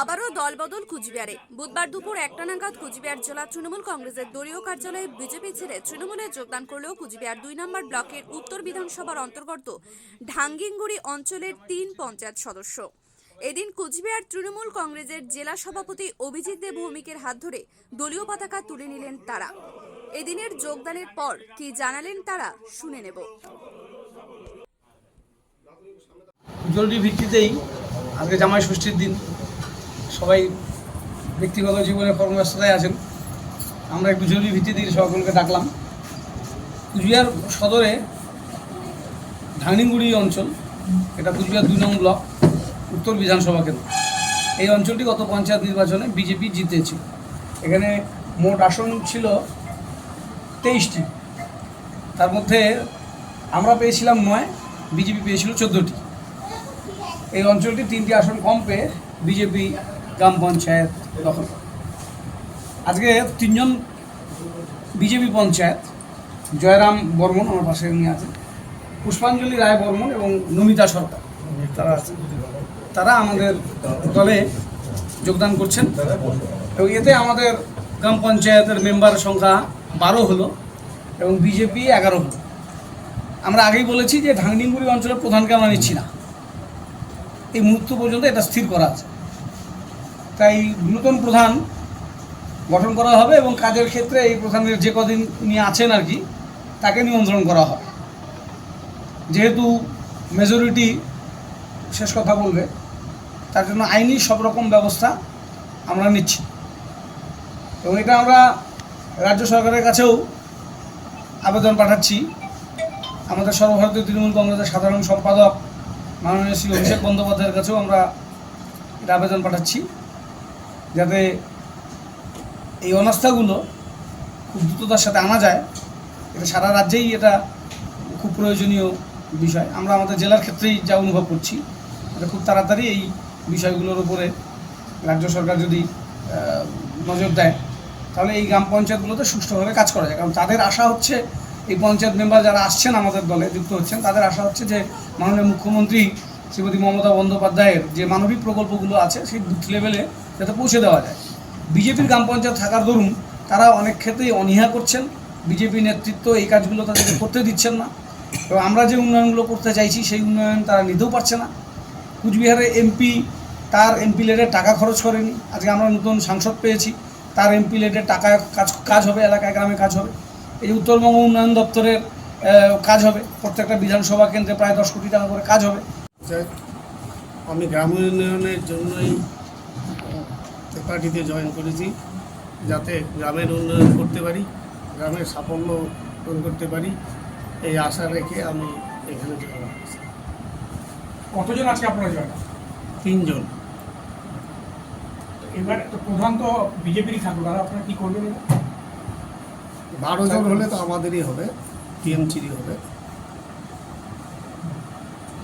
আবারও দলবদল কুচবিহারে। বুধবার দুপুর একটা নাগাদ কুচবিহার জেলা তৃণমূল কংগ্রেসের দলীয় কার্যালয়ে বিজেপি ছেড়ে তৃণমূলে যোগদান করলেও কুচবিহার দুই নম্বর ব্লকের উত্তর বিধানসভার অন্তর্গত ঢাঙ্গিংগুড়ি অঞ্চলের তিন পঞ্চায়েত সদস্য। এদিন কুচবিহার তৃণমূল কংগ্রেসের জেলা সভাপতি অভিজিৎ দেব ভৌমিকের হাত ধরে দলীয় পতাকা তুলে নিলেন তারা। এদিনের যোগদানের পর কি জানালেন তারা, শুনে নেব। জরুরি ভিত্তিতেই আজকে জামাই ষষ্ঠীর দিন। সবাই ব্যক্তিগত জীবনে কর্মব্যস্ততায় আছেন। আমরা একটু জরুরি ভিত্তিতে সকলকে ডাকলাম। কুচবিহার সদরে ঢাংনিগুড়ি অঞ্চল, এটা কুচবিহার দুই নং ব্লক, উত্তর বিধানসভা কেন্দ্র। এই অঞ্চলটি গত পঞ্চায়েত নির্বাচনে বিজেপি জিতেছে এখানে মোট আসন ছিল তেইশটি। তার মধ্যে আমরা পেয়েছিলাম নয়, বিজেপি পেয়েছিল চোদ্দোটি। এই অঞ্চলটি তিনটি আসন কম পেয়ে বিজেপি গ্রাম পঞ্চায়েত দখল আজকে তিনজন বিজেপি পঞ্চায়েত, জয়রাম বর্মন আমার পাশে উনি আছেন, পুষ্পাঞ্জলি রায় বর্মন এবং নমিতা সরকার। তারা তারা আমাদের দলে যোগদান করছেন এবং এতে আমাদের গ্রাম পঞ্চায়েতের মেম্বার সংখ্যা বারো হলো এবং বিজেপি এগারো হলো। আমরা আগেই বলেছি যে ঢাংনিগুড়ি অঞ্চলের প্রধানকে আমরা নিচ্ছি না। এই মুহূর্ত পর্যন্ত এটা স্থির করা আছে। তাই নতুন প্রধান গঠন করা হবে এবং কাজের ক্ষেত্রে এই প্রধানের যে কদিন উনি আছেন আর কি, তাকে নিয়ন্ত্রণ করা হবে। যেহেতু মেজরিটি শেষ কথা বলবে, তার জন্য আইনি সব রকম ব্যবস্থা আমরা নিচ্ছি। এবং এটা আমরা রাজ্য সরকারের কাছেও আবেদন পাঠাচ্ছি। আমাদের সর্বভারতীয় তৃণমূল কংগ্রেসের সাধারণ সম্পাদক মাননীয় শ্রী অভিষেক বন্দ্যোপাধ্যায়ের কাছেও আমরা এটা আবেদন পাঠাচ্ছি। যাতে এই অনাস্থাগুলো খুব দ্রুততার সাথে আনা যায়। এটা সারা রাজ্যেই এটা খুব প্রয়োজনীয় বিষয়। আমরা আমাদের জেলার ক্ষেত্রেই যা অনুভব করছি, এটা খুব তাড়াতাড়ি এই বিষয়গুলোর উপরে রাজ্য সরকার যদি নজর দেয়, তাহলে এই গ্রাম পঞ্চায়েতগুলোতে সুষ্ঠুভাবে কাজ করা যায়। কারণ তাদের আশা হচ্ছে, এই পঞ্চায়েত মেম্বার যারা আসছেন আমাদের দলে, যুক্ত হচ্ছেন, তাদের আশা হচ্ছে যে মাননীয় মুখ্যমন্ত্রী শ্রীমতী মমতা বন্দ্যোপাধ্যায়ের যে মানবিক প্রকল্পগুলো আছে, সেই বুথ লেভেলে যাতে পৌঁছে দেওয়া যায়। বিজেপির গ্রাম পঞ্চায়েত থাকার দরুন তারা অনেক ক্ষেত্রেই অনীহা করছেন। বিজেপি নেতৃত্ব এই কাজগুলো তাদেরকে করতে দিচ্ছেন না। এবং আমরা যে উন্নয়নগুলো করতে চাইছি, সেই উন্নয়ন তারা নিতেও পারছে না। কুচবিহারে এমপি তার এমপি লেডের টাকা খরচ করেনি। আজকে আমরা নতুন সাংসদ পেয়েছি। তার এমপি লেডের টাকা কাজ কাজ হবে, এলাকায় গ্রামে কাজ হবে। এই উত্তরবঙ্গ উন্নয়ন দপ্তরের কাজ হবে। প্রত্যেকটা বিধানসভা কেন্দ্রে প্রায় দশ কোটি টাকা করে কাজ হবে। আমি গ্রাম উন্নয়নের জন্যই পার্টিতে জয়েন করেছি যাতে গ্রামের উন্নয়ন করতে পারি গ্রামের সাফল্য অর্জন করতে পারি এই আশা রেখে আমি এখানে জয়েন করেছি কতজন আজকে আপনারা জয়েন তিনজন। এবার তো প্রধান তো বিজেপিরই থাকল দাদা আপনারা কি করবেন বারো জন হলে তো আমাদেরই হবে টিএমসিরই হবে।